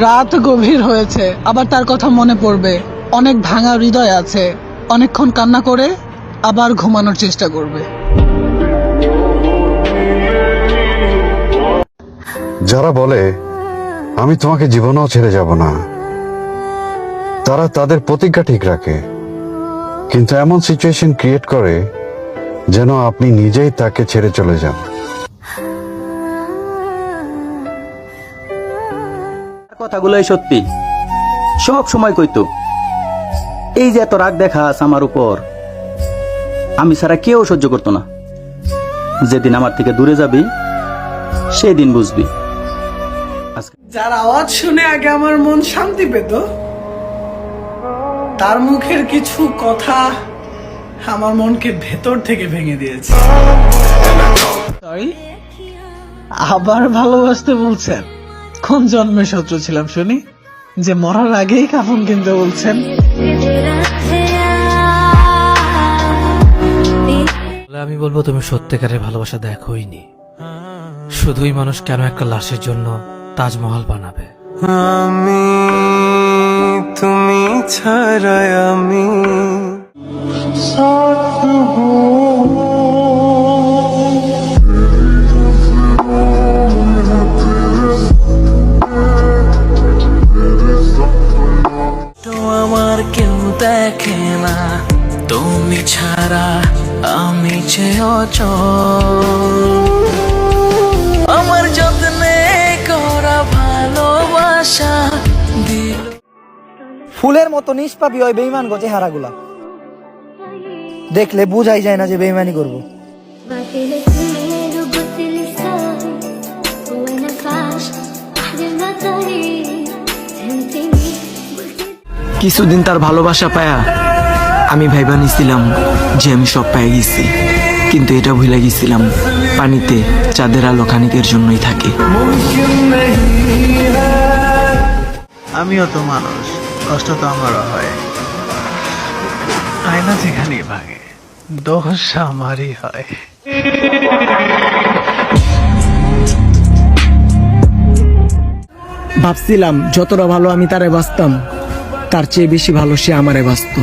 রাত গভীর হয়েছে, আবার তার কথা মনে পড়বে। অনেক ভাঙা হৃদয় আছে। অনেকক্ষণ কান্না করে আবার ঘুমানোর চেষ্টা করবে। যারা বলে, আমি তোমাকে জীবনেও ছেড়ে যাব না, তারা তাদের প্রতিজ্ঞা ঠিক রাখে। কিন্তু এমন সিচুয়েশন ক্রিয়েট করে যেন আপনি নিজেই তাকে ছেড়ে চলে যান। কথাগুলোই সত্যি। সব সময় কইতো এই যে এত রাগ দেখাস আমার উপর আমি ছাড়া কেউ সহ্য করতো না। যেদিন আমার থেকে দূরে যাবি সেদিন বুঝবি। যার আওয়াজ শুনে আগে আমার মন শান্তি পেত তার মুখের কিছু কথা আমার মনকে ভেতর থেকে ভেঙে দিয়েছে। সরি আবার ভালোবাসতে বলছেন? কোন জন্মে শত্রু ছিলাম শুনি? যে মরার আগেই কাফন কিনতে বলছেন। আমি বলব তুমি সত্যিকারের ভালোবাসা দেখোইনি। শুধুই মানুষ কেন একটা লাশের জন্য তাজমহল বানাবে? আমি তুমি ছাড়া আমি না তুমি ছাড়া আমি যে আমার যত্নে করা ভালোবাসা ফুলের মতো নিষ্পাপি হয় বেইমান গো চেহারাগুলা। দেখলে বুঝাই যায় না যে বেইমানি করব। কিছুদিন তার ভালোবাসা পায়া আমি ভাইবা নিছিলাম যে আমি সব পেয়ে গেছি। কিন্তু এটা ভুলে গেছিলাম পানিতে চাঁদের আলো খানিকের জন্যই থাকে। আমিও তো মানুষ কষ্ট তো আমারও হয়। আয়না যেখানেই ভাঙে দোষ আমারই হয়। ভাবছিলাম যতটা ভালো আমি তারে বাঁচতাম তার চেয়ে বেশি ভালো সে আমারে বাঁচত।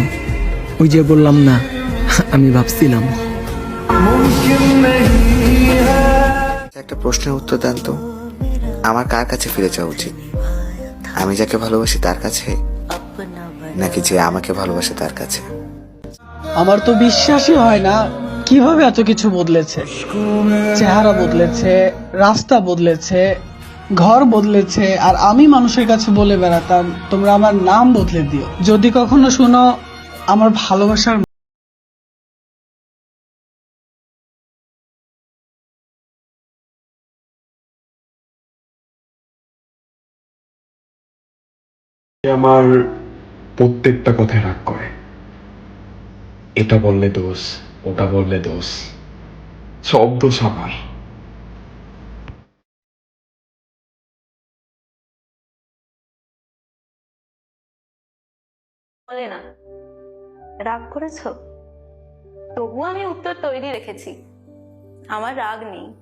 ওই যে বললাম না আমি ভাবছিলাম। একটা প্রশ্নের উত্তর দেন তো। আমার কার কাছে ফিরে যাওয়া উচিত? আমি যাকে ভালোবাসি তার কাছে নাকি যে আমাকে ভালোবাসে তার কাছে? আমার তো বিশ্বাসই হয় না কীভাবে এত কিছু বদলেছে। চেহারা বদলেছে রাস্তা বদলেছে ঘর বদলেছে আর আমি মানুষের কাছে বলে বেড়াতাম তোমরা আমার নাম বদলে দিও। যদি কখনো শুনো আমার ভালোবাসার আমার প্রত্যেকটা কথায় রাগ করে। এটা বললে দোষ ওটা বললে দোষ সব দোষ আমার। বলে না। রাগ করেছ? তবু আমি উত্তর তৈরি রেখেছি। আমার রাগ নেই।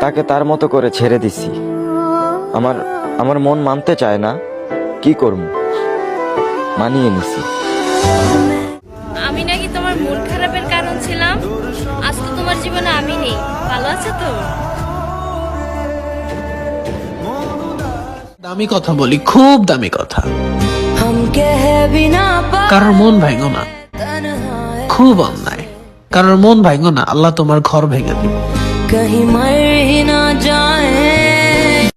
তাকে তার মতো করে ছেড়ে দিছি। আমার আমার মন মানতে চায় না। কি করব? মানিয়ে নিছি। আমি নাকি তোমার মন খারাপের কারণ ছিলাম। আজ তো তোমার জীবনে আমি নেই। ভালো আছো তো? দামি কথা বলি খুব দামি কথা। কারোর মন ভাঙো না। খুব অন্যায়। কারোর মন ভাঙো না, আল্লাহ তোমার ঘর ভেঙে না